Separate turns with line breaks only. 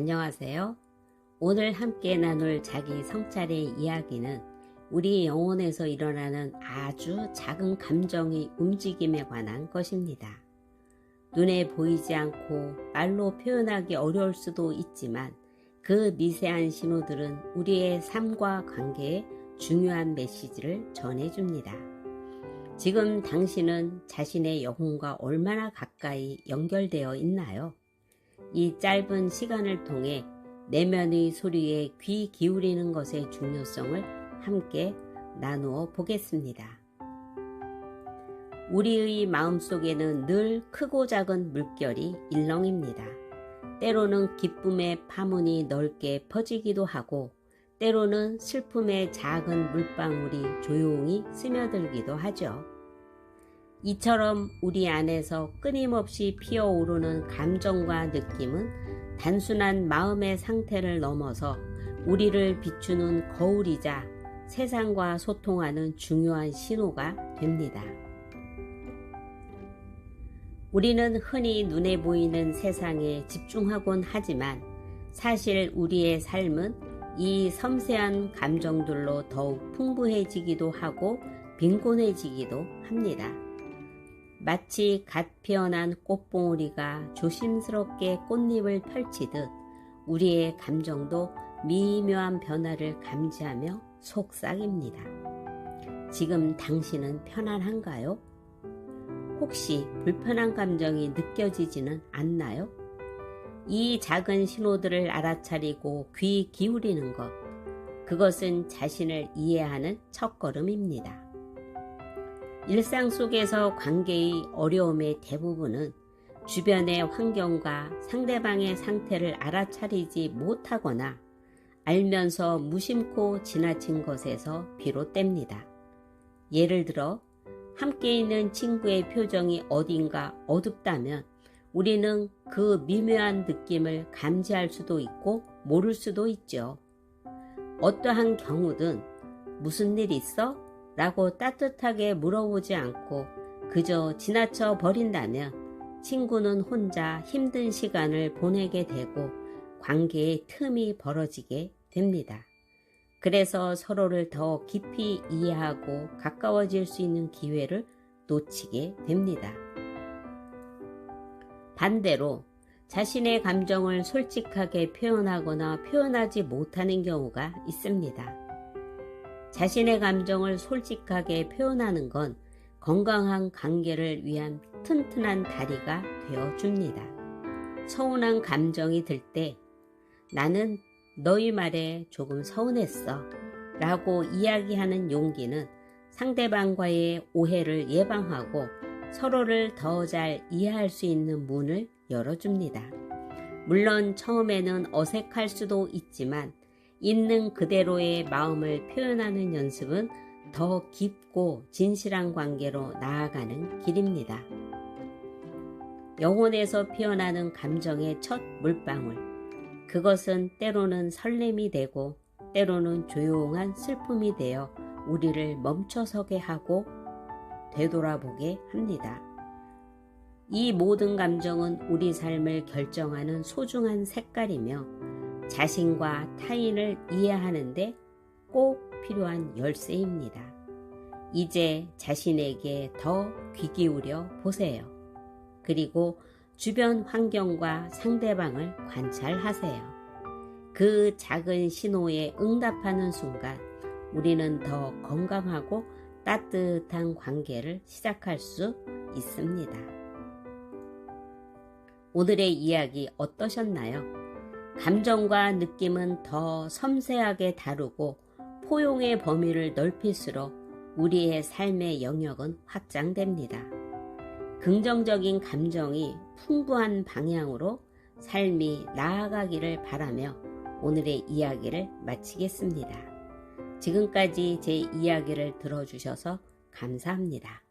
안녕하세요. 오늘 함께 나눌 자기 성찰의 이야기는 우리 영혼에서 일어나는 아주 작은 감정의 움직임에 관한 것입니다. 눈에 보이지 않고 말로 표현하기 어려울 수도 있지만 그 미세한 신호들은 우리의 삶과 관계에 중요한 메시지를 전해줍니다. 지금 당신은 자신의 영혼과 얼마나 가까이 연결되어 있나요? 이 짧은 시간을 통해 내면의 소리에 귀 기울이는 것의 중요성을 함께 나누어 보겠습니다. 우리의 마음속에는 늘 크고 작은 물결이 일렁입니다. 때로는 기쁨의 파문이 넓게 퍼지기도 하고, 때로는 슬픔의 작은 물방울이 조용히 스며들기도 하죠. 이처럼 우리 안에서 끊임없이 피어오르는 감정과 느낌은 단순한 마음의 상태를 넘어서 우리를 비추는 거울이자 세상과 소통하는 중요한 신호가 됩니다. 우리는 흔히 눈에 보이는 세상에 집중하곤 하지만 사실 우리의 삶은 이 섬세한 감정들로 더욱 풍부해지기도 하고 빈곤해지기도 합니다. 마치 갓 피어난 꽃봉오리가 조심스럽게 꽃잎을 펼치듯 우리의 감정도 미묘한 변화를 감지하며 속삭입니다. 지금 당신은 편안한가요? 혹시 불편한 감정이 느껴지지는 않나요? 이 작은 신호들을 알아차리고 귀 기울이는 것, 그것은 자신을 이해하는 첫걸음입니다. 일상 속에서 관계의 어려움의 대부분은 주변의 환경과 상대방의 상태를 알아차리지 못하거나 알면서 무심코 지나친 것에서 비롯됩니다. 예를 들어, 함께 있는 친구의 표정이 어딘가 어둡다면 우리는 그 미묘한 느낌을 감지할 수도 있고 모를 수도 있죠. 어떠한 경우든 무슨 일 있어? 라고 따뜻하게 물어보지 않고 그저 지나쳐 버린다면 친구는 혼자 힘든 시간을 보내게 되고 관계의 틈이 벌어지게 됩니다. 그래서 서로를 더 깊이 이해하고 가까워질 수 있는 기회를 놓치게 됩니다. 반대로 자신의 감정을 솔직하게 표현하거나 표현하지 못하는 경우가 있습니다. 자신의 감정을 솔직하게 표현하는 건 건강한 관계를 위한 튼튼한 다리가 되어 줍니다. 서운한 감정이 들 때 나는 너희 말에 조금 서운했어 라고 이야기하는 용기는 상대방과의 오해를 예방하고 서로를 더 잘 이해할 수 있는 문을 열어줍니다. 물론 처음에는 어색할 수도 있지만 있는 그대로의 마음을 표현하는 연습은 더 깊고 진실한 관계로 나아가는 길입니다. 영혼에서 피어나는 감정의 첫 물방울. 그것은 때로는 설렘이 되고 때로는 조용한 슬픔이 되어 우리를 멈춰서게 하고 되돌아보게 합니다. 이 모든 감정은 우리 삶을 결정하는 소중한 색깔이며 자신과 타인을 이해하는데 꼭 필요한 열쇠입니다. 이제 자신에게 더 귀 기울여 보세요. 그리고 주변 환경과 상대방을 관찰하세요. 그 작은 신호에 응답하는 순간 우리는 더 건강하고 따뜻한 관계를 시작할 수 있습니다. 오늘의 이야기 어떠셨나요? 감정과 느낌은 더 섬세하게 다루고 포용의 범위를 넓힐수록 우리의 삶의 영역은 확장됩니다. 긍정적인 감정이 풍부한 방향으로 삶이 나아가기를 바라며 오늘의 이야기를 마치겠습니다. 지금까지 제 이야기를 들어주셔서 감사합니다.